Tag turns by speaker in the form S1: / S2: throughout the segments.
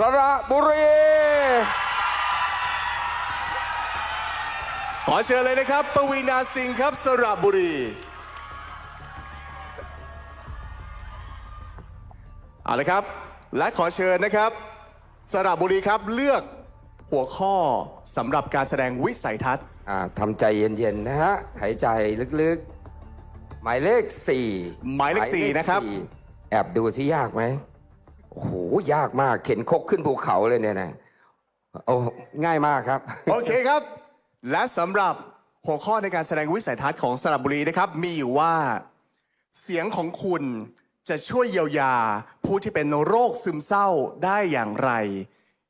S1: สระบุรี
S2: ขอเชิญเลยนะครับ ปวีนาสิงห์ครับ สระบุรี เอาละครับ และขอเชิญนะครับ สระบุรีครับเลือกหัวข้อสำหรับการแสดงวิสัยทัศน์
S1: อ่าทำใจเย็น ๆ นะฮะ หายใจลึก ๆ หมายเลขสี่
S2: หมายเลขสี่นะครับ
S1: สี่แอบดูที่ยากไหม โอ้โหยากมาก เข็นคกขึ้นภูเขาเลยเนี่ยนะโอ้ง่ายมากครับ
S2: โอเคครับ และสำหรับหัวข้อในการแสดงวิสัยทัศน์ของสระบุรีนะครับ มีอยู่ว่าเสียงของคุณจะช่วยเยียวยาผู้ที่เป็นโรคซึมเศร้าได้อย่างไร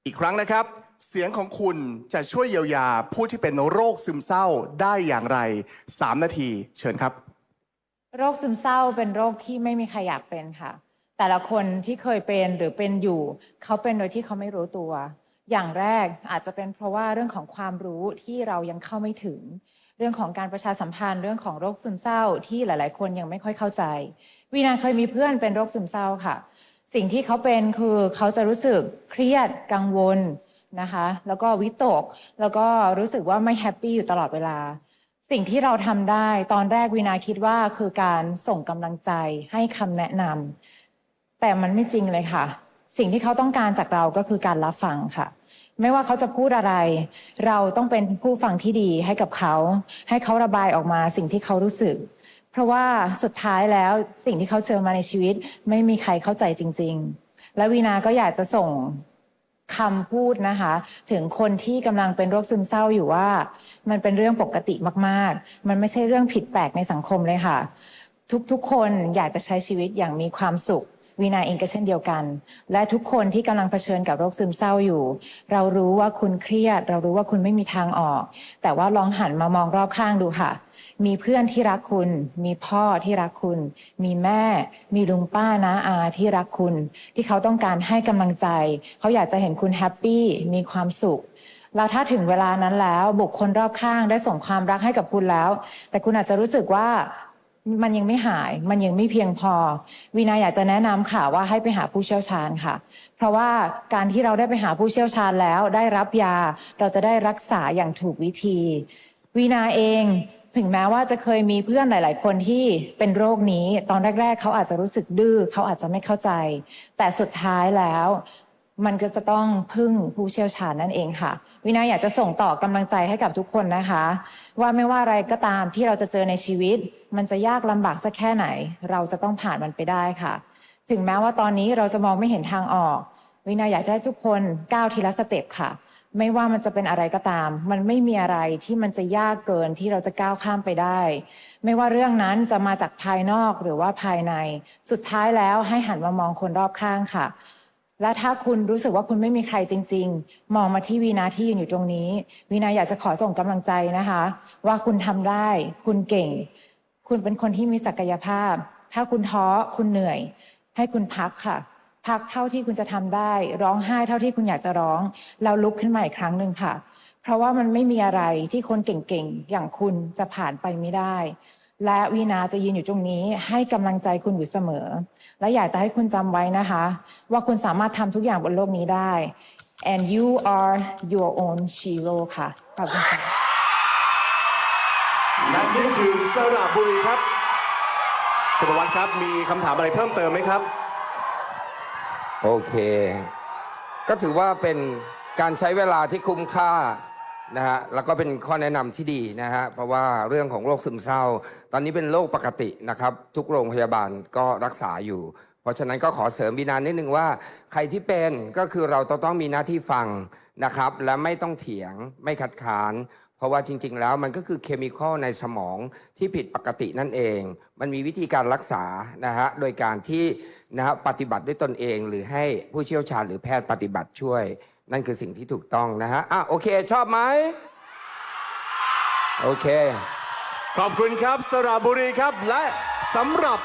S2: อีกครั้งนะครับ เสียงของคุณจะช่วยเยียวยาผู้ที่เป็นโรคซึมเศร้าได้อย่างไร 3 นาที เชิญครับ
S3: โรคซึมเศร้าเป็นโรคที่ไม่มีใครอยากเป็นค่ะ แต่ละคนที่เคยเป็นหรือเป็นอยู่ เขาเป็นโดยที่เขาไม่รู้ตัว อย่างแรกอาจจะเป็นเพราะว่าเรื่องของความรู้ที่เรายังเข้าไม่ถึง เรื่องของการประชาสัมพันธ์เรื่องของโรคซึมเศร้าที่หลาย ๆ คนยังไม่ค่อยเข้าใจ วีนาเคยมีเพื่อนเป็นโรคซึมเศร้าค่ะ สิ่งที่เขาเป็นคือเขาจะรู้สึกเครียดกังวลนะคะแล้วก็วิตกแล้วก็รู้สึกว่าไม่แฮปปี้อยู่ตลอดเวลา สิ่งที่เราทำได้ตอนแรกวินาคิดว่าคือการส่งกำลังใจให้คำแนะนำ แต่มันไม่จริงเลยค่ะ สิ่งที่เขาต้องการจากเราก็คือการรับฟังค่ะ ไม่ว่าเขาจะพูดอะไร เราต้องเป็นผู้ฟังที่ดีให้กับเขา ให้เขาระบายออกมาสิ่งที่เขารู้สึก เพราะว่าสุดท้ายแล้วสิ่งที่เขาเจอมาในชีวิต ไม่มีใครเข้าใจจริง ๆ และวีนาก็อยากจะส่งคำพูดนะคะ ถึงคนที่กำลังเป็นโรคซึมเศร้าอยู่ว่า มันเป็นเรื่องปกติมากๆ มันไม่ใช่เรื่องผิดแปลกในสังคมเลยค่ะ ทุกๆคนอยากจะใช้ชีวิตอย่างมีความสุข วีนาเองก็เช่นเดียวกัน และทุกคนที่กำลังเผชิญกับโรคซึมเศร้าอยู่ เรารู้ว่าคุณเครียด เรารู้ว่าคุณไม่มีทางออก แต่ว่าลองหันมามองรอบข้างดูค่ะ มีเพื่อนที่รักคุณ มีพ่อที่รักคุณ มีแม่ มีลุงป้าน้าอาที่รักคุณ ที่เขาต้องการให้กำลังใจ เขาอยากจะเห็นคุณแฮปปี้มีความสุขแล้วถ้าถึงเวลานั้นแล้วบุคคลรอบข้างได้ส่งความรักให้กับคุณแล้ว แต่คุณอาจจะรู้สึกว่า มันยังไม่หาย มันยังไม่เพียงพอ วีนาอยากจะแนะนำค่ะว่าให้ไปหาผู้เชี่ยวชาญค่ะ เพราะว่าการที่เราได้ไปหาผู้เชี่ยวชาญแล้วได้รับยา เราจะได้รักษาอย่างถูกวิธี วีนาเองถึงแม้ว่าจะเคยมีเพื่อนหลาย ๆ คนที่เป็นโรคนี้ ตอนแรก ๆ เขาอาจจะรู้สึกดื้อเขาอาจจะไม่เข้าใจ แต่สุดท้ายแล้ว มันก็จะต้องพึ่งผู้เชี่ยวชาญนั่นเองค่ะ วินาอยากจะส่งต่อกำลังใจให้กับทุกคนนะคะ ว่าไม่ว่าอะไรก็ตามที่เราจะเจอในชีวิต มันจะยากลำบากสักแค่ไหน เราจะต้องผ่านมันไปได้ค่ะ ถึงแม้ว่าตอนนี้เราจะมองไม่เห็นทางออก วินาอยากจะให้ทุกคนก้าวทีละสเต็ปค่ะ ไม่ว่ามันจะเป็นอะไรก็ตาม มันไม่มีอะไรที่มันจะยากเกินที่เราจะก้าวข้ามไปได้ ไม่ว่าเรื่องนั้นจะมาจากภายนอกหรือว่าภายใน สุดท้ายแล้วให้หันมามองคนรอบข้างค่ะ และถ้าคุณรู้สึกว่าคุณไม่มีใครจริง ๆ มองมาที่วีนาที่ยืนอยู่ตรงนี้ วีนาอยากจะขอส่งกำลังใจนะคะ ว่าคุณทำได้ คุณเก่ง คุณเป็นคนที่มีศักยภาพ ถ้าคุณท้อคุณเหนื่อย ให้คุณพักค่ะ พักเท่าที่คุณจะทำได้ ร้องไห้เท่าที่คุณอยากจะร้องแล้วลุกขึ้นมาอีกครั้งหนึ่งค่ะ เพราะว่ามันไม่มีอะไรที่คนเก่งๆอย่างคุณจะผ่านไปไม่ได้ และวีนาจะยืนอยู่ตรงนี้ให้กำลังใจคุณอยู่เสมอ และอยากจะให้คุณจำไว้นะคะ ว่าคุณสามารถทำทุกอย่างบนโลกนี้ได้ and you are your own hero ค่ะขอบคุณค่ะ
S2: และนี่คือสระบุรีครับคุณประวัติครับมีคำถามอะไรเพิ่มเติมไหมครับ
S1: โอเค ก็ถือว่าเป็นการใช้เวลาที่คุ้มค่า นะฮะแล้วก็เป็นข้อแนะนำที่ดีนะฮะเพราะว่าเรื่องของโรคซึมเศร้า ตอนนี้เป็นโรคปกตินะครับ ทุกโรงพยาบาลก็รักษาอยู่ เพราะฉะนั้นก็ขอเสริมบินานิดนึงว่า ใครที่เป็นก็คือเราต้องมีหน้าที่ฟังนะครับ และไม่ต้องเถียงไม่คัดค้าน เพราะว่าจริง ๆ แล้วมันก็คือเคมีคอลในสมองที่ผิดปกตินั่นเอง มันมีวิธีการรักษานะฮะโดยการที่นะฮะปฏิบัติด้วยตนเอง หรือให้ผู้เชี่ยวชาญหรือแพทย์ปฏิบัติช่วย นั่นคือสิ่งที่ถูกต้องนะฮะอะโอเค ชอบไหมโอเค
S2: ขอบคุณครับ สระบุรีครับและสำหรับ